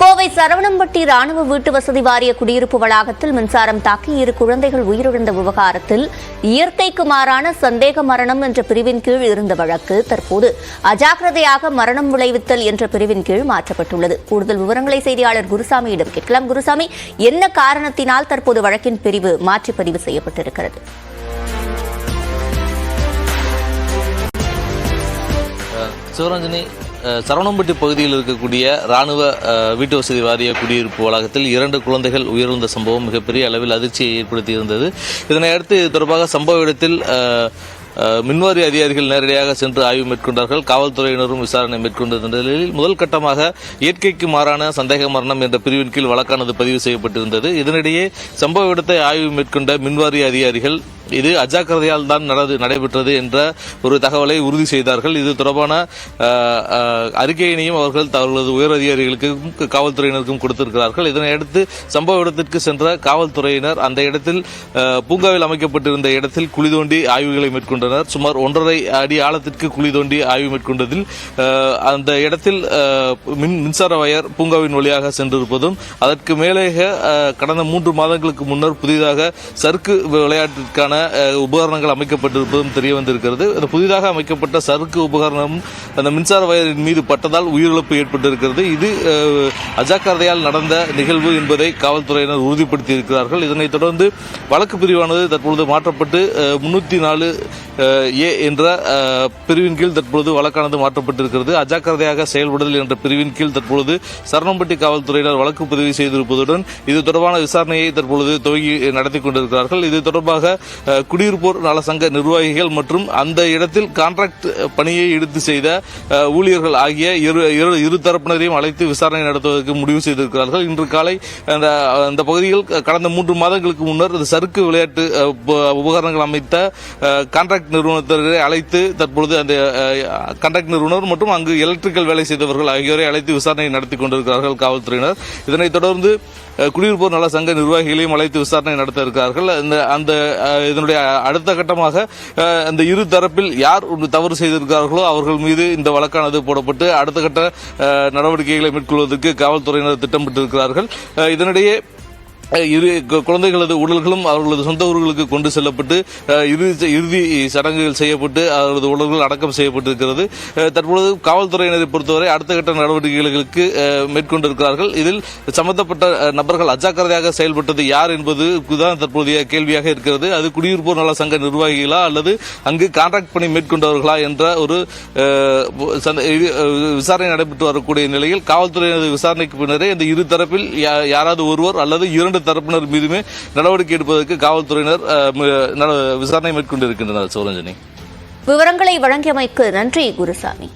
கோவை சரவணம்பட்டி ராணுவ வீட்டு வசதி வாரிய குடியிருப்பு வளாகத்தில் மின்சாரம் தாக்கி இரு குழந்தைகள் உயிரிழந்த விவகாரத்தில் இயற்கைக்கு மாறான சந்தேக மரணம் என்ற பிரிவின் கீழ் இருந்த வழக்கு தற்போது அஜாக்கிரதையாக மரணம் விளைவித்தல் என்ற பிரிவின் கீழ் மாற்றப்பட்டுள்ளது. கூடுதல் விவரங்களை செய்தியாளர் குருசாமியிடம் கேட்கலாம். குருசாமி என்ன காரணத்தினால் தற்போது வழக்கின் பிரிவு மாற்றி பதிவு செய்யப்பட்டிருக்கிறது? சிவரஞ்சனி சரவணம்பட்டி பகுதியில் இருக்கக்கூடிய ராணுவ வீட்டு வசதி வாரிய குடியிருப்பு வளாகத்தில் இரண்டு குழந்தைகள் உயிரிழந்த சம்பவம் மிகப்பெரிய அளவில் அதிர்ச்சியை ஏற்படுத்தியிருந்தது. இருந்தது இதனையடுத்து இது தொடர்பாக சம்பவ இடத்தில் மின்வாரி அதிகாரிகள் நேரடியாக சென்று ஆய்வு மேற்கொண்டார்கள். காவல்துறையினரும் விசாரணை மேற்கொண்ட நிலையில் முதல் கட்டமாக இயற்கைக்கு மாறான சந்தேக மரணம் என்ற பிரிவின் கீழ் வழக்கானது பதிவு செய்யப்பட்டிருந்தது. இதனிடையே சம்பவ இடத்தை ஆய்வு மேற்கொண்ட மின்வாரிய அதிகாரிகள் இது அஜாக்கிரதையால் தான் நடந்து நடைபெற்றது என்ற ஒரு தகவலை உறுதி செய்தார்கள். இது தொடர்பான அறிக்கையினையும் அவர்கள் தங்களது உயர் அதிகாரிகளுக்கும் காவல்துறையினருக்கும் கொடுத்திருக்கிறார்கள். இதனை அடுத்து சம்பவ இடத்திற்கு சென்ற காவல்துறையினர் அந்த இடத்தில் பூங்காவில் அமைக்கப்பட்டிருந்த இடத்தில் குழி தோண்டி ஆய்வுகளை மேற்கொண்டனர். சுமார் ஒன்றரை அடி ஆழத்திற்கு குழி தோண்டி ஆய்வு மேற்கொண்டதில் அந்த இடத்தில் மின் மின்சார வயர் பூங்காவின் வழியாக சென்றிருப்பதும் அதற்கு மேலே கடந்த மூன்று மாதங்களுக்கு முன்னர் புதிதாக சறுக்கு விளையாட்டிற்கான அஹ், உபகரணங்கள் அமைக்கப்பட்டிருப்பதும் தெரிய வந்திருக்கிறது. அந்த புதிதாக அமைக்கப்பட்ட சறுக்கு உபகரணம் அந்த மின்சார வயரின் மீது பட்டதால் உயிரிழப்பு ஏற்பட்டிருக்கிறது. இது அஜாக்கிரதையால் நடந்த நிகழ்வு என்பதை காவல்துறையினர் உறுதிப்படுத்தியிருக்கிறார்கள். இதனைத் தொடர்ந்து வழக்கு பிரிவானது தற்பொழுது மாற்றப்பட்டு முன்னூற்றி நாலு ஏ என்ற பிரிவின் கீழ் தற்பொழுது வழக்கானது மாற்றப்பட்டிருக்கிறது. அஜாக்கிரதையாக செயல்படுதல் என்ற பிரிவின் கீழ் தற்பொழுது சரணம்பட்டி காவல்துறையினர் வழக்கு பதிவு செய்திருப்பதுடன் இது தொடர்பான விசாரணையை தற்பொழுது துவங்கி நடத்தி கொண்டிருக்கிறார்கள். இது தொடர்பாக குடியிருப்போர் நல சங்க நிர்வாகிகள் மற்றும் அந்த இடத்தில் கான்ட்ராக்ட் பணியை எடுத்து செய்த ஊழியர்கள் ஆகிய இரு இரு- இரு தரப்பினரையும் அழைத்து விசாரணை நடத்துவதற்கு முடிவு செய்திருக்கிறார்கள். இன்று காலை அந்த அந்த பகுதியில் கடந்த மூன்று மாதங்களுக்கு முன்னர் சறுக்கு விளையாட்டு உபகரணங்கள் அமைத்த கான்ட்ராக்ட் நிறுவனத்தினரை அழைத்து தற்பொழுது அந்த கண்டக்ட் நிறுவனர் மற்றும் அங்கு எலக்ட்ரிக்கல் வேலை செய்தவர்கள் ஆகியோரை அழைத்து விசாரணை நடத்தி கொண்டிருக்கிறார்கள் காவல்துறையினர். இதனைத் தொடர்ந்து குடியிருப்போர் நல சங்க நிர்வாகிகளையும் அழைத்து விசாரணை நடத்த இருக்கிறார்கள். அந்த அந்த இதனுடைய அடுத்த கட்டமாக அந்த இரு தரப்பில் யார் ஒரு தவறு செய்திருக்கிறார்களோ அவர்கள் மீது இந்த வழக்கானது போடப்பட்டு அடுத்த கட்ட நடவடிக்கைகளை மேற்கொள்வதற்கு காவல்துறையினர் திட்டமிட்டிருக்கிறார்கள். இதனிடையே இரு கு- குழந்தைகளது உடல்களும் அவர்களது சொந்த ஊர்களுக்கு கொண்டு செல்லப்பட்டு இறுதி இறுதி சடங்குகள் செய்யப்பட்டு அவர்களது உடல்கள் அடக்கம் செய்யப்பட்டிருக்கிறது. தற்பொழுது காவல்துறையினரை பொறுத்தவரை அடுத்த கட்ட நடவடிக்கைகளுக்கு மேற்கொண்டிருக்கிறார்கள். இதில் சம்பந்தப்பட்ட நபர்கள் அஜாக்கிரதையாக செயல்பட்டது யார் என்பது தான் தற்போதைய கேள்வியாக இருக்கிறது. அது குடியிருப்போர் நல சங்க நிர்வாகிகளா அல்லது அங்கு கான்ட்ராக்ட் பணி மேற்கொண்டவர்களா என்ற ஒரு விசாரணை நடைபெற்று வரக்கூடிய நிலையில் காவல்துறையினது விசாரணைக்கு பின்னரே இந்த இரு தரப்பில் யா- யாராவது ஒருவர் அல்லது இரண்டு தரப்பினர் மீதுமே நடவடிக்கை எடுப்பதற்கு காவல்துறையினர் விசாரணை மேற்கொண்டிருக்கின்றனர் சோரஞ்சனி விவரங்களை வழங்கியமைக்கு நன்றி குருசாமி.